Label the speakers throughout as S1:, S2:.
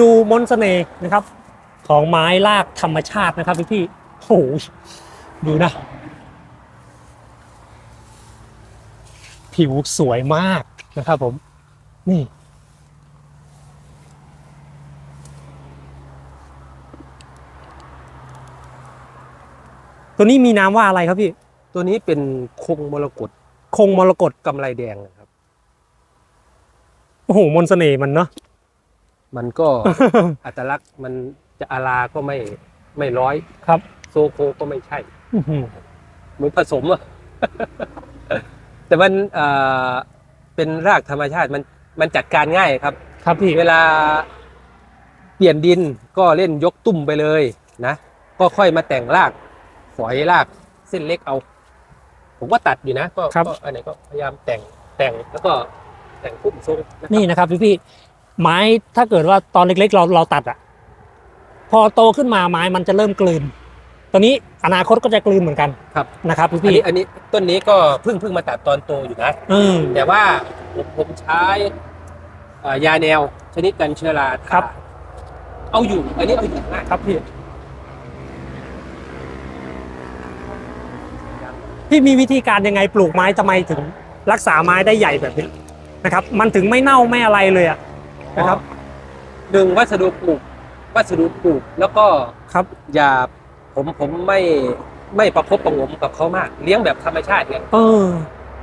S1: ดูมนต์เสน่ห์นะครับ ของไม้รากธรรมชาตินะครับพี่พี่ๆโอ้โหดูนะ ผิวสวยมากนะครับผม นี่ตัวนี้มีนามว่าอะไรครับพี่
S2: ตัวนี้เป็นคงมรกต
S1: คงมรกต
S2: กำไรแดงนะครับ
S1: โอ้โห มนต์เสน่ห์มันเนาะ
S2: มันก็ อัตลักษณ์มันจะอาราก็ไม่ไม่ร้อย
S1: ครับ
S2: โซโคก็ไม่ใช่
S1: อื้อหือ
S2: เหมือนผสมอะแต่มันเอ่อเป็นรากธรรมชาติมันมันจัดการง่ายครับ
S1: ครับพี่
S2: เวลาเปลี่ยนดินก็เล่นยกตุ่มไปเลยนะก็ค่อยมาแต่งรากฝอยรากเส้นเล็กเอา ผมก็ตัดอยู่นะก็
S1: ครับ
S2: ก็อันไหนก็พยายามแต่งแต่งแล้วก็แต่งพุ่มทรงนะครับ
S1: นี่นะครับพี่พี่ๆ ไม้ถ้าเกิดว่าตอนเล็กๆ เราเราตัดอะพอโตขึ้นมาไม้มันจะเริ่มกลืนตอนนี้อนาคตก็จะกลืนเหมือนกัน
S2: ครับ
S1: นะครับพี่
S2: อัน
S1: พี่
S2: นี้อันนี้ต้นนี้ก็เพิ่งเพิ่งมาตัดตอนโตอยู่นะ
S1: อืม
S2: แต่ว่าผมผมใช้เอ่อยาแนว ชนิดกันเชื้อรา
S1: ครับ
S2: เอาอยู่ อันนี้เอาอยู่มาก
S1: ครับพี่ พี่มีวิธีการยังไงปลูกไม้ทำไมถึง รักษาไม้ได้ใหญ่แบบนี้นะครับ มันถึงไม่เน่าไม่อะไรเลยอะ นะครับ
S2: หนึ่งวัสดุปลูกวัสดุปลูกแล้วก็
S1: ครับ
S2: อย่าผมผมไม่ไม่ประคบประหงมกับเขามาก เลี้ยงแบบธรรมชาติไง
S1: เออ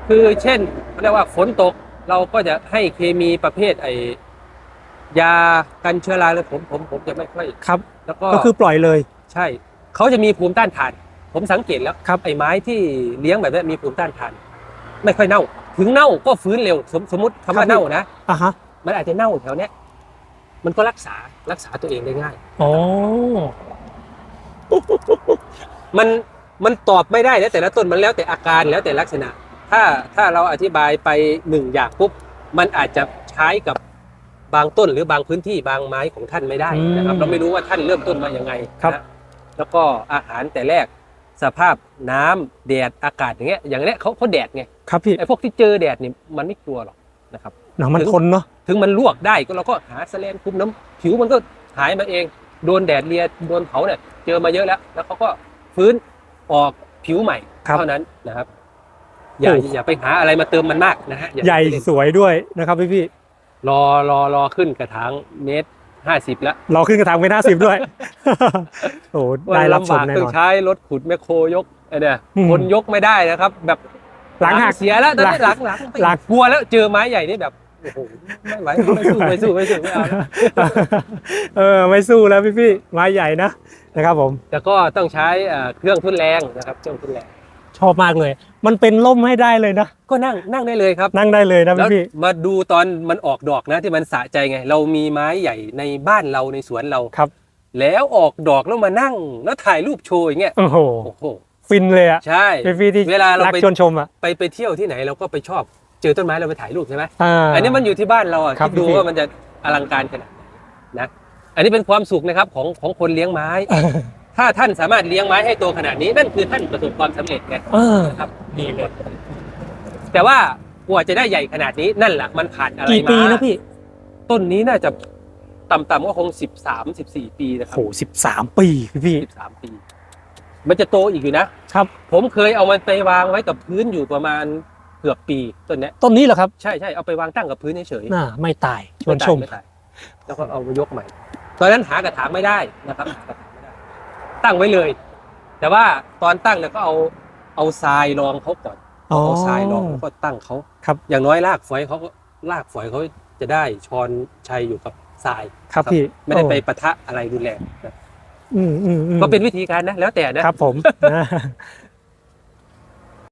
S2: คือเช่นเขาเรียกว่าฝนตกเราก็จะให้เคมีประเภทไอยากันเชื้อราเลยผมผมผมจะไม่ค่อย
S1: ครับ
S2: แล้วก็
S1: ก็คือปล่อยเลย
S2: ใช่ เขาจะมีภูมิต้านทาน ผมสังเกตแล้ว
S1: ครับ
S2: ไอ้ไม้ที่เลี้ยงแบบนี้มีภูมิต้านทาน ไม่ค่อยเน่า ถึงเน่าก็ฟื้นเร็วสมสมมติคำว่าเน่านะ
S1: อะฮะ
S2: มันอาจจะเน่าแถวเนี้ยมันก็รักษารักษาตัวเองได้ง่าย
S1: อ๋อ
S2: มันมันตอบไม่ได้แล้วแต่ละต้นมันแล้วแต่อาการแล้วแต่ลักษณะ ถ้าถ้าเราอธิบายไปหนึ่งอย่างปุ๊บมันอาจจะใช้กับบางต้นหรือบางพื้นที่บางไม้ของท่านไม่ได้นะครับ
S1: อืม
S2: เราไม่รู้ว่าท่านเริ่มต้นมายังไง
S1: ครับ
S2: นะแล้วก็อาหารแต่แรกสภาพน้ำแดดอากาศอย่างเงี้ยอย่างเนี้ยเขาเขาแดดไง
S1: ครับพี่
S2: ไอ้พวกที่เจอแดดนี่มันไม่กลัวหรอกนะครับ
S1: หนังมันทนเนาะ
S2: ถึงมันลวกได้ก็เราก็หาแสแลนคลุมน้ำผิวมันก็หายมาเอง โดนแดดเลียโดนเผาเนี่ยเจอมาเยอะแล้ว แล้วเขาก็ฟื้นออกผิวใหม่
S1: ครับ
S2: เท่านั้นนะครับ อย่า
S1: โอ้
S2: อย่าไปหาอะไรมาเติมมันมากนะฮะอย่า
S1: ใหญ่สวยด้วยนะครับพี่พี่
S2: รอรอรอขึ้นกระถางเมตรห้าสิบแล้ว
S1: ๆเราขึ้นกระถางไปหน้าสิบด้วยโอ้ได้รับช
S2: ลำบามก
S1: แน่
S2: ต้อนง
S1: อน
S2: ใช้รถขุดแมคโครยกไอ้เนี่ย
S1: อืม
S2: คนยกไม่ได้นะครับ แบบ
S1: หลังหัก
S2: เสียแล้วตอนนี้
S1: ห
S2: ห
S1: ลั
S2: ลั
S1: ง
S2: งหลัง
S1: หลัง
S2: กลัวแล้วเจอไม้ใหญ่นี่แบบ โอ้โหไม่ไหวไม่สู้ไม่สู้ไม่สู้ไม่เอาแล้ว
S1: เออไม่สู้แล้วพี่พี่ๆไม้ใหญ่นะนะครับผม
S2: แต่ก็ต้องใช้เอ่อเครื่องทุนแรงนะครับเครื่องทุนแรง
S1: ชอบมากเลย มันเป็นล่มให้ได้เลยนะ
S2: ก็นั่งนั่งได้เลยครับ
S1: นั่งได้เลยนะ
S2: แล้ว
S1: พี่พี่
S2: มาดูตอนมันออกดอกนะที่มันสะใจไง เรามีไม้ใหญ่ในบ้านเราในสวนเรา
S1: ครับ
S2: แล้วออกดอกแล้วมานั่งแล้วถ่ายรูปโชว์อย่างเงี้ย
S1: โอ้โห
S2: โอ้โห
S1: ฟินเลยอะ
S2: ใช่
S1: พี่พี่ๆที่
S2: เวลาเรา
S1: รัก
S2: ไป
S1: ชวนชมอะ
S2: ไปไปเที่ยวที่ไหนเราก็ไปชอบ เจอต้นไม้เราไปถ่ายรูปใช่ไหม
S1: อ่า
S2: อันนี้มันอยู่ที่บ้านเราอะ
S1: ครับ
S2: คิดดู
S1: พี่
S2: ว่ามันจะอลังการขนาดไหนนะ อันนี้เป็นความสุขนะครับของของคนเลี้ยงไม้ ถ้าท่านสามารถเลี้ยงไม้ให้โตขนาดนี้นั่นคือท่านประสบความสำเร็จไง
S1: เออ
S2: นะครับดีเลยแต่ว่ากว่าจะได้ใหญ่ขนาดนี้นั่นแหละมันผ่านอะไร
S1: กี่
S2: มา
S1: ปีนะพี่
S2: ต้นนี้น่าจะต่ำๆก็คงสิบสามสิบสี่ปีนะครั
S1: โหสิบสามปีพี่พี่
S2: สิบสามปี มันจะโตอีกอยู่นะ
S1: ครับ
S2: ผมเคยเอามันไปวางไว้กับพื้นอยู่ประมาณ เกือบปีต้นเนี้ย
S1: ต้นนี้เหรอครับ
S2: ใช่ใช่เอาไปวางตั้งกับพื้นเฉยๆ
S1: น่าไม่ตายชวนชม
S2: ไตายแล้วก็เอามายกใหม่ ตอนนั้นหากระถางไม่ได้นะครับหากระถางไม่ได้ ตั้งไว้เลย แต่ว่าตอนตั้งเนี่ยก็เอาเอาทรายรองเขาก่อน
S1: อ๋อ
S2: เอาทรายรองแล้วก็ตั้งเขา
S1: ครับ
S2: อย่างน้อยรากฝอยเขาก็รากฝอยเขาจะได้ชอนชัยอยู่กับทราย
S1: ครับพี่
S2: ไม่ได้ไป
S1: โอ้
S2: ปะทะอะไรรุนแรงนะ
S1: อืมอืมอืม
S2: ก็เป็นวิธีการนะแล้วแต่นะครับ
S1: ผมนะ